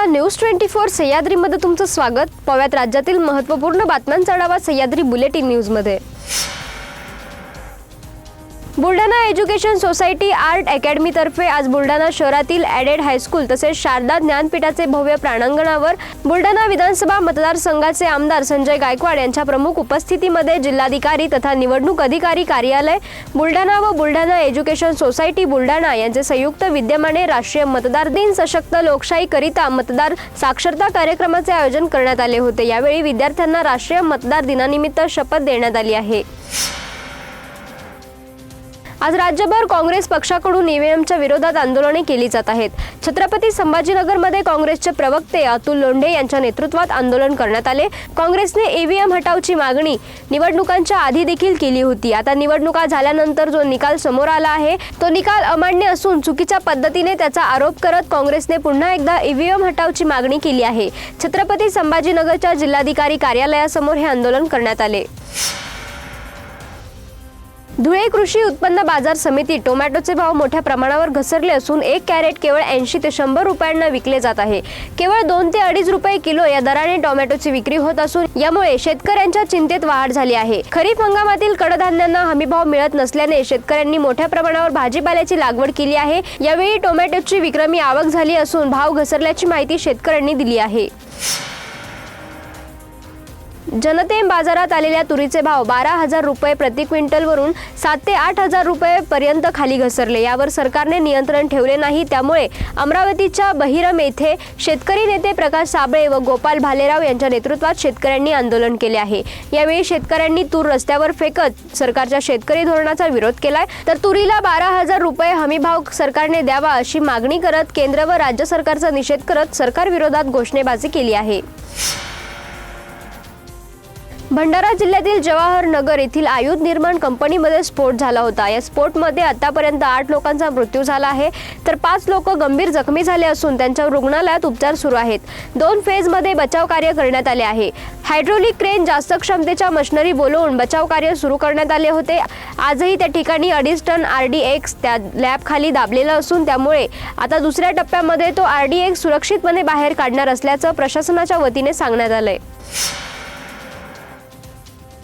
नमस्कार news twenty four सह्याद्रीमध्ये तुमचं स्वागत. पव्यात राज्यातील महत्त्वपूर्ण बातम्यांचा आढावा सह्याद्री बुलेटिन न्यूजमध्ये. बुलढाणा एज्युकेशन सोसायटी आर्ट अकॅडमीतर्फे आज बुलढाणा शहरातील ॲडेड हायस्कूल तसेच शारदा ज्ञानपीठाचे भव्य प्रांगणावर बुलढाणा विधानसभा मतदारसंघाचे आमदार संजय गायकवाड यांच्या प्रमुख उपस्थितीमध्ये जिल्हाधिकारी तथा निवडणूक अधिकारी कार्यालय बुलढाणा व बुलढाणा एज्युकेशन सोसायटी बुलढाणा यांचे संयुक्त विद्यमाने राष्ट्रीय मतदार दिन सशक्त लोकशाहीकरिता मतदार साक्षरता कार्यक्रमाचे आयोजन करण्यात आले होते. यावेळी विद्यार्थ्यांना राष्ट्रीय मतदार दिनानिमित्त शपथ देण्यात आली आहे. आज राज्यभर काँग्रेस पक्षाकडून ईव्हीएमच्या विरोधात आंदोलने केली जात आहेत. छत्रपती संभाजीनगरमध्ये काँग्रेसचे प्रवक्ते अतुल लोंढे यांच्या नेतृत्वात आंदोलन करण्यात आले. काँग्रेसने ईव्हीएम हटावची मागणी निवडणुकांच्या आधी देखील केली होती. आता निवडणुका झाल्यानंतर जो निकाल समोर आला आहे तो निकाल अमान्य असून चुकीच्या पद्धतीने त्याचा आरोप करत काँग्रेसने पुन्हा एकदा ईव्हीएम हटावची मागणी केली आहे. छत्रपती संभाजीनगरच्या जिल्हाधिकारी कार्यालयासमोर हे आंदोलन करण्यात आले. धुळे कृषी उत्पन्न बाजार समिती टोमॅटोचे भाव मोठ्या प्रमाणावर घसरले असून एक कॅरेट केवळ ऐंशी ते शंभर रुपयांना विकले जात आहे. केवळ दोन ते अडीच रुपये किलो या दराने टोमॅटोची विक्री होत असून यामुळे शेतकऱ्यांच्या चिंतेत वाढ झाली आहे. खरीप हंगामातील कडधान्यांना हमीभाव मिळत नसल्याने शेतकऱ्यांनी मोठ्या प्रमाणावर भाजीपाल्याची लागवड केली आहे. यावेळी टोमॅटोची विक्रमी आवक झाली असून भाव घसरल्याची माहिती शेतकऱ्यांनी दिली आहे. जनतेम बाजारात आलेल्या तुरीचे भाव बारा हजार रुपये प्रति क्विंटलवरून सात ते आठ हजार रुपये पर्यंत खाली घसरले. यावर सरकारने नियंत्रण ठेवले नाही. त्यामुळे अमरावतीच्या बहिरम येथे शेतकरी नेते प्रकाश साबळे व गोपाल भालेराव यांच्या नेतृत्वात शेतकऱ्यांनी आंदोलन केले आहे. यावेळी शेतकऱ्यांनी तूर रस्त्यावर फेकत सरकारच्या शेतकरी धोरणाचा विरोध केलाय. तर तुरीला बारा हजार रुपये हमीभाव सरकारने द्यावा अशी मागणी करत केंद्र व राज्य सरकारचा निषेध करत सरकार विरोधात घोषणेबाजी केली आहे. भंडारा जिल्ह्यातील जवाहर नगर येथील आयुध निर्माण कंपनीमध्ये स्फोट झाला होता. या स्फोटमध्ये आतापर्यंत आठ लोकांचा मृत्यू झाला आहे. तर पाच लोक गंभीर जखमी झाले असून त्यांच्यावर रुग्णालयात उपचार सुरू आहेत. दोन फेजमध्ये बचाव कार्य करण्यात आले आहे. हायड्रोलिक क्रेन जास्त क्षमतेच्या मशिनरी बोलवून बचाव कार्य सुरू करण्यात आले होते. आजही त्या ठिकाणी अडीच टन आर डी एक्स त्या लॅबखाली दाबलेलं दाबलेला असून त्यामुळे आता दुसऱ्या टप्प्यामध्ये तो आर डी एक्स सुरक्षितपणे बाहेर काढणार असल्याचं प्रशासनाच्या वतीने सांगण्यात आलंय.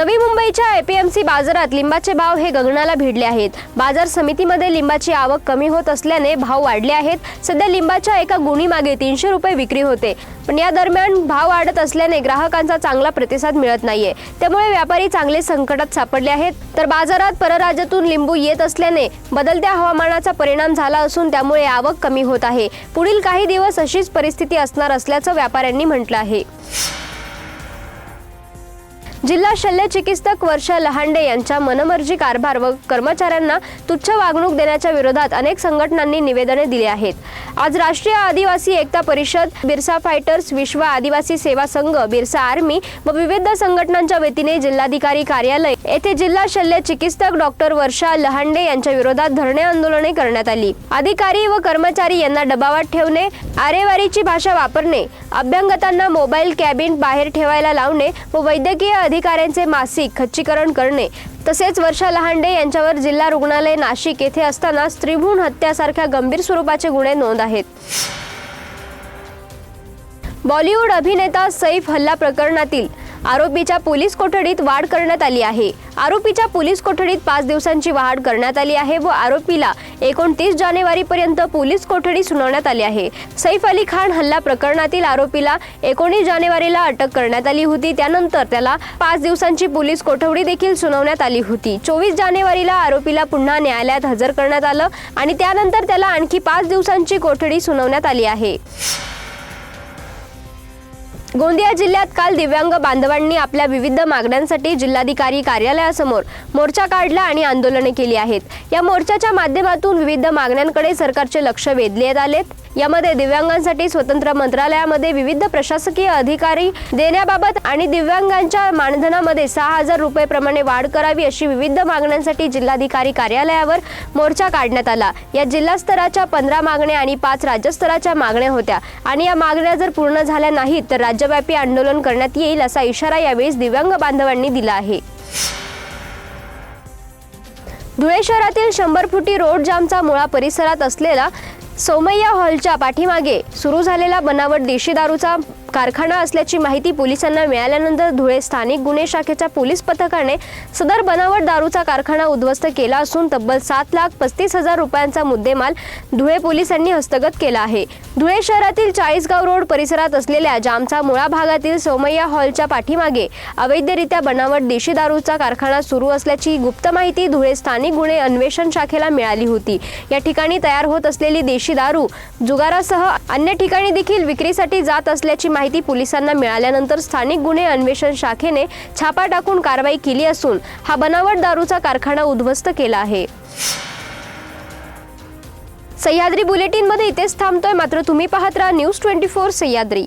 नवी मुंबईच्या एपीएमसी बाजारात लिंबाचे भाव हे गगनाला भिडले आहेत. बाजार समितीमध्ये लिंबाची आवक कमी होत असल्याने भाव वाढले आहेत. सध्या लिंबाच्या एका गुणी मागे तीनशे रुपये विक्री होते. पण या दरम्यान भाव वाढत असल्याने ग्राहकांचा चांगला प्रतिसाद मिळत नाहीये. त्यामुळे व्यापारी चांगले संकटात सापडले आहेत. तर बाजारात परराज्यातून लिंबू येत असल्याने बदलत्या हवामानाचा परिणाम झाला असून त्यामुळे आवक कमी होत आहे. पुढील काही दिवस अशीच परिस्थिती असणार असल्याचं व्यापाऱ्यांनी म्हटलं आहे. जिल्हा शल्य चिकित्सक वर्षा लहांडे यांच्या मनमर्जी कारभार व कर्मचाऱ्यांना तुच्छ वागणूक देण्याच्या विरोधात अनेक संघटनांनी निवेदने दिली आहेत. आज राष्ट्रीय आदिवासी एकता परिषद बिरसा फायटर्स विश्व आदिवासी सेवा संघ बिरसा आर्मी व विविध संघटनांच्या वतीने जिल्हाधिकारी कार्यालय येथे जिल्हा शल्य चिकित्सक डॉक्टर वर्षा लहांडे यांच्या विरोधात धरणे आंदोलने करण्यात आली. अधिकारी व कर्मचारी यांना डबावात ठेवणे आरेवारीची भाषा वापरणे अभ्यंगतांना मोबाईल कॅबिन बाहेर ठेवायला लावणे व वैद्यकीय अधिकाऱ्यांचे मासिक खच्चीकरण करणे. तसेच वर्षा लहांडे यांच्यावर जिल्हा रुग्णालय नाशिक येथे असताना स्त्रीभ्रूण हत्यासारख्या गंभीर स्वरूपाचे गुन्हे नोंद आहेत. बॉलिवूड अभिनेता सैफ हल्ला प्रकरणातील आरोपीच्या पोलीस कोठडीत वाढ करण्यात आली आहे. आरोपीच्या पोलीस कोठडीत पाच दिवसांची वाढ करण्यात आली आहे व आरोपीला एकोणतीस जानेवारीपर्यंत पोलीस कोठडी सुनावण्यात आली आहे. सैफ अली खान हल्ला प्रकरणातील आरोपीला एकोणीस जानेवारीला अटक करण्यात आली होती. त्यानंतर त्याला पाच दिवसांची पोलीस कोठडी देखील सुनावण्यात आली होती. चोवीस जानेवारीला आरोपीला पुन्हा न्यायालयात हजर करण्यात आलं आणि त्यानंतर त्याला आणखी पाच दिवसांची कोठडी सुनावण्यात आली आहे. गोंदिया जिल्ह्यात काल दिव्यांग बांधवांनी आपल्या विविध मागण्यांसाठी जिल्हाधिकारी कार्यालयासमोर मोर्चा काढला आणि आंदोलने केली आहेत. या मोर्चाच्या माध्यमातून विविध मागण्यांकडे सरकारचे लक्ष वेधले आलेत यामध्ये दिव्यांगांसाठी स्वतंत्र मंत्रालयामध्ये विविध प्रशासकीय अधिकारी देण्याबाबत आणि दिव्यांगांच्या मानधनामध्ये सहा हजार रुपये प्रमाणे वाढ करावी अशी विविध मागण्यांसाठी जिल्हाधिकारी कार्यालयावर मोर्चा काढण्यात आला. या जिल्हा स्तराच्या पंधरा मागण्या आणि पाच राज्यस्तराच्या मागण्या होत्या. आणि या मागण्या जर पूर्ण झाल्या नाहीत तर राज्यव्यापी आंदोलन करण्यात येईल असा इशारा यावेळी दिव्यांग बांधवांनी दिला आहे. धुळे शहरातील शंभर फुटी रोड जामचा मुळा परिसरात असलेला सोमय्या हॉलच्या पाठीमागे सुरू झालेला बनावट देशी दारूचा कारखाना असल्याची माहिती पोलिसांना मिळाल्यानंतर धुळे स्थानिक गुन्हे शाखेच्या पोलीस पथकाने सदर बनावट दारूचा कारखाना उद्ध्वस्त केला असून तब्बल सात लाख पस्तीस हजार रुपयांचा मुद्देमाल धुळे पोलिसांनी हस्तगत केला आहे. धुळे शहरातील चाळीसगाव रोड परिसरात असलेल्या जामचा मुळा भागातील सोमय्या हॉलच्या पाठीमागे अवैधरित्या बनावट देशी दारूचा कारखाना सुरू असल्याची गुप्त माहिती धुळे स्थानिक गुन्हे अन्वेषण शाखेला मिळाली होती. या ठिकाणी तयार होत असलेली देशी दारू जुगारासह अन्य ठिकाणी देखील विक्रीसाठी जात असल्याची माहिती पोलिसांना मिळाल्यानंतर स्थानिक गुन्हे अन्वेषण शाखेने छापा टाकून कारवाई केली असून हा बनावट दारूचा कारखाना उद्ध्वस्त केला आहे. सह्याद्री बुलेटिनमध्ये इथेच थांबतोय. मात्र तुम्ही पाहत राहा न्यूज ट्वेंटी फोर सह्याद्री.